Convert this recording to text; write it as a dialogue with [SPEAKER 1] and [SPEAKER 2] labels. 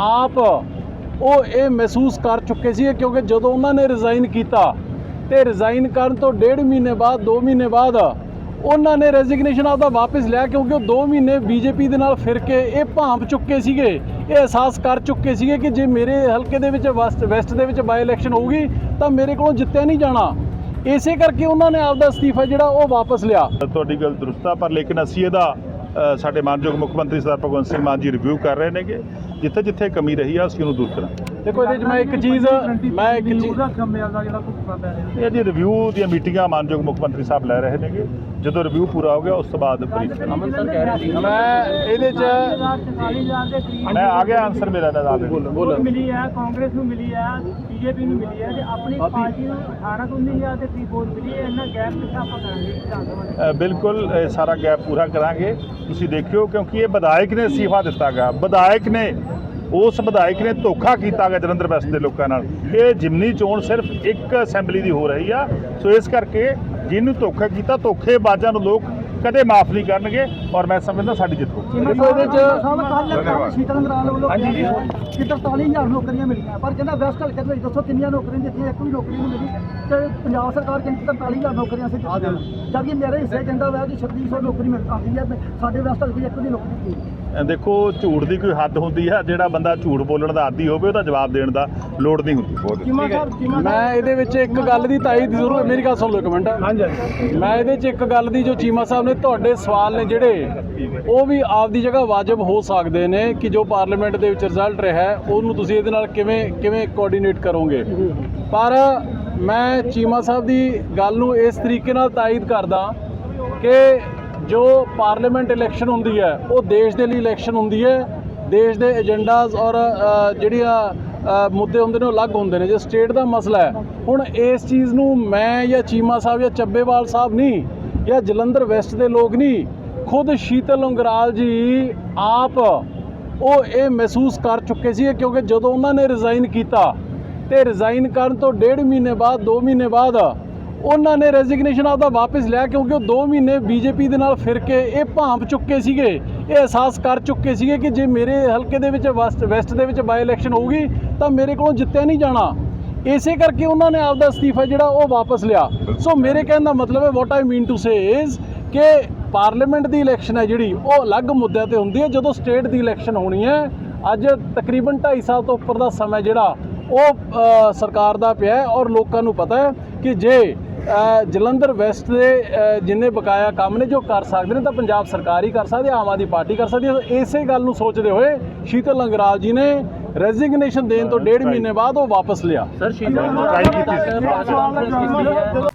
[SPEAKER 1] ਆਪ ਉਹ ਇਹ ਮਹਿਸੂਸ ਕਰ ਚੁੱਕੇ ਸੀ ਕਿਉਂਕਿ ਜਦੋਂ ਉਹਨਾਂ ਨੇ ਰਿਜ਼ਾਈਨ ਕੀਤਾ ਤੇ ਰਿਜ਼ਾਈਨ ਕਰਨ ਤੋਂ ਡੇਢ ਮਹੀਨੇ ਬਾਅਦ 2 ਮਹੀਨੇ ਬਾਅਦ ਉਹਨਾਂ ਨੇ ਰੈਜ਼ਿਗਨੇਸ਼ਨ ਆਪਦਾ ਵਾਪਸ ਲਿਆ ਕਿਉਂਕਿ ਉਹ 2 ਮਹੀਨੇ ਬੀਜੇਪੀ ਦੇ ਨਾਲ ਫਿਰ ਕੇ ਇਹ ਭਾਂਪ ਚੁੱਕੇ ਸੀਗੇ, ਇਹ ਅਹਿਸਾਸ ਕਰ ਚੁੱਕੇ ਸੀਗੇ ਕਿ ਜੇ ਮੇਰੇ ਹਲਕੇ ਦੇ ਵਿੱਚ ਵੈਸਟ ਵੈਸਟ ਦੇ ਵਿੱਚ ਬਾਈ ਇਲੈਕਸ਼ਨ ਹੋਊਗੀ ਤਾਂ ਮੇਰੇ ਕੋਲੋਂ ਜਿੱਤਿਆ ਨਹੀਂ ਜਾਣਾ। ਇਸੇ ਕਰਕੇ ਉਹਨਾਂ ਨੇ ਆਪਦਾ ਅਸਤੀਫਾ ਜਿਹੜਾ ਉਹ ਵਾਪਸ ਲਿਆ।
[SPEAKER 2] ਤੁਹਾਡੀ ਗੱਲ ਦਰੁਸਤ ਆ, ਪਰ ਲੇਕਿਨ ਅਸੀਂ ਇਹਦਾ ਸਾਡੇ ਮਾਨਯੋਗ ਮੁੱਖ ਮੰਤਰੀ ਸਰਦਾਰ ਭਗਵੰਤ ਸਿੰਘ ਮਾਨ ਜੀ ਰਿਵਿਊ ਕਰ ਰਹੇ ਨੇਗੇ। ਜਿੱਥੇ ਜਿੱਥੇ ਕਮੀ ਰਹੀ ਆ ਅਸੀਂ ਉਹਨੂੰ ਦੂਰ ਕਰਾਂਗੇ।
[SPEAKER 1] ਦੇਖੋ ਇਹਦੇ 'ਚ ਮੈਂ ਇੱਕ ਚੀਜ਼ ਮੈਂ ਇੱਕ ਚੀਜ਼
[SPEAKER 2] ਇਹ ਜੀ ਰਿਵਿਊ ਦੀਆਂ ਮੀਟਿੰਗਾਂ ਮਾਨਯੋਗ ਮੁੱਖ ਮੰਤਰੀ ਸਾਹਿਬ ਲੈ ਰਹੇ ਨੇਗੇ। ਜਦੋਂ ਰਿਵਿਊ ਪੂਰਾ ਹੋ ਗਿਆ ਉਸ ਤੋਂ ਬਾਅਦ
[SPEAKER 1] ਮੈਂ ਇਹਦੇ 'ਚ
[SPEAKER 2] ਮੈਂ ਆ ਗਿਆ ਆਨਸਰ ਮੇਰਾ ਨਾ ਦੱਸ ਦਿਓ।
[SPEAKER 1] ਬੋਲੋ।
[SPEAKER 3] ਮਿਲੀ ਹੈ ਕਾਂਗਰਸ ਨੂੰ ਮਿਲੀ ਹੈ ਬੀਜੇਪੀ ਨੂੰ ਮਿਲੀ ਹੈ ਤੇ ਆਪਣੀ ਪਾਰਟੀ ਨੂੰ 18 ਤੋਂ 19000 ਦੇ ਕਰੀਬ ਵੋਟ ਮਿਲੀ ਹੈ ਇਹਨਾਂ ਗੈਪ ਕਿੱਥੇ ਆਪਾਂ ਕਰਾਂਗੇ ਦੇ
[SPEAKER 2] ਬਿਲਕੁਲ ਇਹ ਸਾਰਾ ਗੈਪ ਪੂਰਾ ਕਰਾਂਗੇ। ਤੁਸੀਂ ਦੇਖਿਓ ਕਿਉਂਕਿ ਇਹ ਵਿਧਾਇਕ ਨੇ ਅਸਤੀਫਾ ਦਿੱਤਾ ਗਾ ਵਿਧਾਇਕ ਨੇ ਉਸ ਵਿਧਾਇਕ ਨੇ ਧੋਖਾ ਕੀਤਾ ਗਾ ਜਲੰਧਰ ਵੈਸਟ ਦੇ ਲੋਕਾਂ ਨਾਲ। ਇਹ ਜਿਮਨੀ ਚੋਣ ਸਿਰਫ ਇੱਕ ਅਸੈਂਬਲੀ ਦੀ ਹੋ ਰਹੀ ਆ। ਸੋ ਇਸ ਕਰਕੇ ਜਿਹਨੂੰ ਧੋਖਾ ਕੀਤਾ, ਧੋਖੇਬਾਜ਼ਾਂ ਨੂੰ ਲੋਕ ਕਦੇ ਮਾਫ ਨਹੀਂ ਕਰਨਗੇ ਔਰ ਮੈਂ ਸਮਝਦਾ ਸਾਡੀ ਜਿੱਤ ਹੋਊਗੀ।
[SPEAKER 1] ਇਹਦੇ 'ਚ
[SPEAKER 3] ਸਾਹਿਬ ਕੱਲ ਸ਼ੀਤਲ ਅੰਗਰਾਲ ਵੱਲੋਂ ਹਾਂਜੀ ਜੀ। ਕਿ 43000 ਨੌਕਰੀਆਂ ਮਿਲੀਆਂ ਪਰ ਕਹਿੰਦਾ ਵੈਸਟ ਹਲਕੇ ਦੇ ਵਿੱਚ ਦੱਸੋ ਕਿੰਨੀਆਂ ਨੌਕਰੀਆਂ ਦਿੱਤੀਆਂ ਇੱਕ ਵੀ ਨੌਕਰੀ ਨਹੀਂ ਮਿਲੀ ਤੇ ਪੰਜਾਬ ਸਰਕਾਰ ਕਹਿੰਦੀ 43000 ਨੌਕਰੀਆਂ ਦਿੱਤੀਆਂ ਜਦ ਕਿ ਮੇਰੇ ਹਿੱਸੇ ਕਹਿੰਦਾ ਹੋਇਆ ਕਿ 3600 ਨੌਕਰੀ ਮਿਲ ਆਉਂਦੀ ਹੈ ਸਾਡੇ ਵੈਸਟ ਹਲਕੇ ਇੱਕ ਵੀ ਨੌਕਰੀ ਨਹੀਂ
[SPEAKER 2] ਦੇਖੋ ਝੂਠ ਦੀ ਕੋਈ ਹੱਦ ਹੁੰਦੀ ਆ ਜਿਹੜਾ ਬੰਦਾ ਝੂਠ ਬੋਲਣ ਦਾ ਆਦੀ ਹੋਵੇ ਉਹਦਾ ਜਵਾਬ ਦੇਣ ਦਾ ਲੋੜ ਨਹੀਂ ਹੁੰਦੀ ਬਹੁਤ
[SPEAKER 1] ਮੈਂ ਇਹਦੇ ਵਿੱਚ ਇੱਕ ਗੱਲ ਦੀ ਤਾਈਦ ਜ਼ਰੂਰ ਮੇਰੀ ਗੱਲ ਸੁਣ ਲਓ ਇੱਕ ਮਿੰਟ।
[SPEAKER 3] ਹਾਂਜੀ
[SPEAKER 1] ਮੈਂ ਇਹਦੇ 'ਚ ਇੱਕ ਗੱਲ ਦੀ ਜੋ ਚੀਮਾ ਸਾਹਿਬ ਨੇ ਤੁਹਾਡੇ ਸਵਾਲ ਨੇ ਜਿਹੜੇ ਉਹ ਵੀ ਆਪਦੀ ਜਗ੍ਹਾ ਵਾਜਬ ਹੋ ਸਕਦੇ ਨੇ ਕਿ ਜੋ ਪਾਰਲੀਮੈਂਟ ਦੇ ਵਿੱਚ ਰਿਜ਼ਲਟ ਰਿਹਾ ਉਹਨੂੰ ਤੁਸੀਂ ਇਹਦੇ ਨਾਲ ਕਿਵੇਂ ਕਿਵੇਂ ਕੋਆਰਡੀਨੇਟ ਕਰੋਗੇ? ਪਰ ਮੈਂ ਚੀਮਾ ਸਾਹਿਬ ਦੀ ਗੱਲ ਨੂੰ ਇਸ ਤਰੀਕੇ ਨਾਲ ਤਾਇਦ ਕਰਦਾ ਕਿ ਜੋ ਪਾਰਲੀਮੈਂਟ ਇਲੈਕਸ਼ਨ ਹੁੰਦੀ ਹੈ ਉਹ ਦੇਸ਼ ਦੇ ਲਈ ਇਲੈਕਸ਼ਨ ਹੁੰਦੀ ਹੈ ਦੇਸ਼ ਦੇ ਏਜੰਡਾਜ਼ ਔਰ ਜਿਹੜੀਆਂ ਮੁੱਦੇ ਹੁੰਦੇ ਨੇ ਉਹ ਅਲੱਗ ਹੁੰਦੇ ਨੇ, ਜੇ ਸਟੇਟ ਦਾ ਮਸਲਾ ਹੈ। ਹੁਣ ਇਸ ਚੀਜ਼ ਨੂੰ ਮੈਂ ਜਾਂ ਚੀਮਾ ਸਾਹਿਬ ਜਾਂ ਚੱਬੇਵਾਲ ਸਾਹਿਬ ਨਹੀਂ ਜਾਂ ਜਲੰਧਰ ਵੈਸਟ ਦੇ ਲੋਕ ਨਹੀਂ, ਖੁਦ ਸ਼ੀਤਲ ਉਂਗਰਾਲ ਜੀ ਆਪ ਉਹ ਇਹ ਮਹਿਸੂਸ ਕਰ ਚੁੱਕੇ ਸੀ ਕਿਉਂਕਿ ਜਦੋਂ ਉਹਨਾਂ ਨੇ ਰਿਜ਼ਾਈਨ ਕੀਤਾ ਤੇ ਰਿਜ਼ਾਈਨ ਕਰਨ ਤੋਂ ਡੇਢ ਮਹੀਨੇ ਬਾਅਦ 2 ਮਹੀਨੇ ਬਾਅਦ ਉਹਨਾਂ ਨੇ ਰੈਜ਼ਿਗਨੇਸ਼ਨ ਆਪਦਾ ਵਾਪਸ ਲਿਆ ਕਿਉਂਕਿ ਉਹ 2 ਮਹੀਨੇ ਬੀਜੇਪੀ ਦੇ ਨਾਲ ਫਿਰ ਕੇ ਇਹ ਭਾਂਪ ਚੁੱਕੇ ਸੀਗੇ, ਇਹ ਅਹਿਸਾਸ ਕਰ ਚੁੱਕੇ ਸੀਗੇ ਕਿ ਜੇ ਮੇਰੇ ਹਲਕੇ ਦੇ ਵਿੱਚ ਵੈਸਟ ਵੈਸਟ ਦੇ ਵਿੱਚ ਬਾਈ ਇਲੈਕਸ਼ਨ ਹੋਊਗੀ ਤਾਂ ਮੇਰੇ ਕੋਲੋਂ ਜਿੱਤਿਆ ਨਹੀਂ ਜਾਣਾ। ਇਸੇ ਕਰਕੇ ਉਹਨਾਂ ਨੇ ਆਪਦਾ ਅਸਤੀਫਾ ਜਿਹੜਾ ਉਹ ਵਾਪਸ ਲਿਆ। ਸੋ ਮੇਰੇ ਕਹਿਣ ਦਾ ਮਤਲਬ ਹੈ what I mean to say is ਕਿ ਪਾਰਲੀਮੈਂਟ ਦੀ ਇਲੈਕਸ਼ਨ ਹੈ ਜਿਹੜੀ, ਉਹ ਅਲੱਗ ਮੁੱਦਿਆਂ ਤੇ ਹੁੰਦੀ ਹੈ। ਜਦੋਂ ਸਟੇਟ ਦੀ ਇਲੈਕਸ਼ਨ ਹੋਣੀ ਹੈ, ਅੱਜ ਤਕਰੀਬਨ 2.5 ਸਾਲ ਤੋਂ ਉੱਪਰ ਦਾ ਸਮਾਂ ਜਿਹੜਾ, ਉਹ ਸਰਕਾਰ ਦਾ ਪਿਆ ਹੈ ਔਰ ਲੋਕਾਂ ਨੂੰ ਪਤਾ ਹੈ ਕਿ ਜੇ ਜਲੰਧਰ ਵੈਸਟ ਦੇ ਜਿੰਨੇ ਬਕਾਇਆ ਕੰਮ ਨੇ ਜੋ ਕਰ ਸਕਦੇ ਨੇ, ਤਾਂ ਪੰਜਾਬ ਸਰਕਾਰ ਹੀ ਕਰ ਸਕਦੀ ਆਮ ਆਦਮੀ ਪਾਰਟੀ ਕਰ ਸਕਦੀ ਹੈ। ਇਸੇ ਗੱਲ ਨੂੰ ਸੋਚਦੇ ਹੋਏ ਸ਼ੀਤਲ ਅੰਗਰਾਲ ਜੀ ਨੇ ਰੈਜ਼ਿਗਨੇਸ਼ਨ ਦੇਣ ਤੋਂ ਡੇਢ ਮਹੀਨੇ ਬਾਅਦ ਉਹ ਵਾਪਸ ਲਿਆ।
[SPEAKER 2] ਟਰਾਈ ਕੀਤੀ। ਸੀ